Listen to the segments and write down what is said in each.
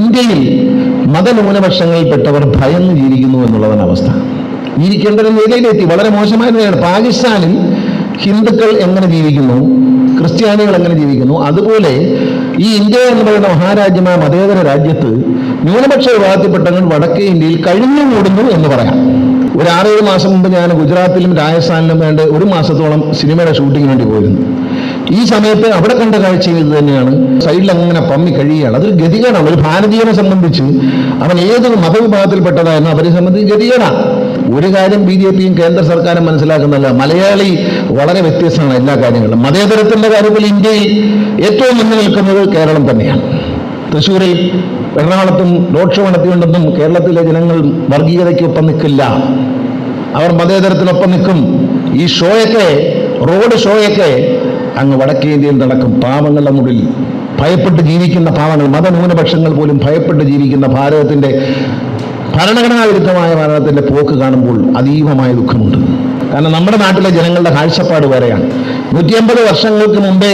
ഇന്ത്യയിൽ മതന്യൂനപക്ഷങ്ങളിൽപ്പെട്ടവർ ഭയന്ന് ജീവിക്കുന്നു എന്നുള്ളതാണ് അവസ്ഥ. ജീവിക്കേണ്ട ഒരു നിലയിലെത്തി. വളരെ മോശമായ നിലയാണ് പാകിസ്ഥാനിൽ ഹിന്ദുക്കൾ എങ്ങനെ ജീവിക്കുന്നു? ക്രിസ്ത്യാനികൾ എങ്ങനെ ജീവിക്കുന്നു? അതുപോലെ ഈ ഇന്ത്യ എന്ന് പറയുന്ന മഹാരാജ്യമായ മതേതര രാജ്യത്ത് ന്യൂനപക്ഷ വിഭാഗത്തിൽപ്പെട്ടവർ വടക്കേ ഇന്ത്യയിൽ കഴിഞ്ഞു കൂടുന്നു എന്ന് പറയാം. ഒരു ആറേഴ് മാസം മുമ്പ് ഞാൻ ഗുജറാത്തിലും രാജസ്ഥാനിലും വേണ്ട ഒരു മാസത്തോളം സിനിമയുടെ ഷൂട്ടിങ്ങിന് വേണ്ടി പോയിരുന്നു. ഈ സമയത്ത് അവിടെ കണ്ട കാഴ്ച ഇത് തന്നെയാണ്. സൈഡിൽ അങ്ങനെ പമ്മി കഴിയുകയാണ്. അതൊരു ഗതികേടാണ്. ഒരു ഭാരതീയനെ സംബന്ധിച്ച് അവൻ ഏത് മതവിഭാഗത്തിൽപ്പെട്ടതായിരുന്നു അവരെ സംബന്ധിച്ച് ഗതികേടാണ്. ഒരു കാര്യം ബി ജെ പിയും കേന്ദ്ര സർക്കാരും മനസ്സിലാക്കുന്നല്ല മലയാളി വളരെ വ്യത്യസ്തമാണ് എല്ലാ കാര്യങ്ങളിലും. മതേതരത്തിന്റെ കാര്യത്തിൽ ഇന്ത്യയിൽ ഏറ്റവും മുന്നിൽ നിൽക്കുന്നത് കേരളം തന്നെയാണ്. തൃശ്ശൂരിൽ എറണാകുളത്തും റോഡ് ഷോ നടത്തിയുണ്ടെന്നും കേരളത്തിലെ ജനങ്ങൾ വർഗീയതയ്ക്കൊപ്പം നിൽക്കില്ല. അവർ മതേതരത്തിനൊപ്പം നിൽക്കും. ഈ ഷോയൊക്കെ റോഡ് ഷോയൊക്കെ അങ്ങ് വടക്കേ ഇന്ത്യയിൽ നടക്കും. പാവങ്ങളുടെ മുകളിൽ ഭയപ്പെട്ട് ജീവിക്കുന്ന പാവങ്ങൾ മതന്യൂനപക്ഷങ്ങൾ പോലും ഭയപ്പെട്ട് ജീവിക്കുന്ന ഭാരതത്തിന്റെ ഭരണഘടനാ വിരുദ്ധമായ ഭരണത്തിന്റെ പോക്ക് കാണുമ്പോൾ അതീവമായ ദുഃഖമുണ്ട്. കാരണം നമ്മുടെ നാട്ടിലെ ജനങ്ങളുടെ കാഴ്ചപ്പാട് വേറെയാണ്. നൂറ്റിയമ്പത് വർഷങ്ങൾക്ക് മുമ്പേ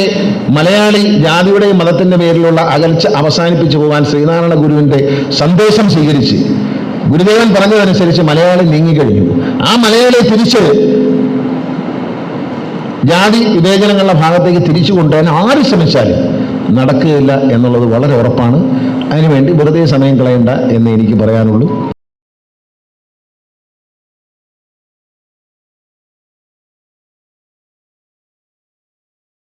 മലയാളി ജാതിയുടെയും മതത്തിന്റെ പേരിലുള്ള അകൽച്ച അവസാനിപ്പിച്ചു പോകാൻ ശ്രീനാരായണ ഗുരുവിന്റെ സന്ദേശം സ്വീകരിച്ച് ഗുരുദേവൻ പറഞ്ഞതനുസരിച്ച് മലയാളി നീങ്ങിക്കഴിഞ്ഞു. ആ മലയാളിയെ തിരിച്ച് ജാതി വിവേചനങ്ങളുടെ ഭാഗത്തേക്ക് തിരിച്ചു കൊണ്ടുവരാൻ ആര് ശ്രമിച്ചാലും നടക്കുകയില്ല എന്നുള്ളത് വളരെ ഉറപ്പാണ്. അതിനുവേണ്ടി വെറുതെ സമയം കളയണ്ട എന്ന് എനിക്ക് പറയാനുള്ളൂ.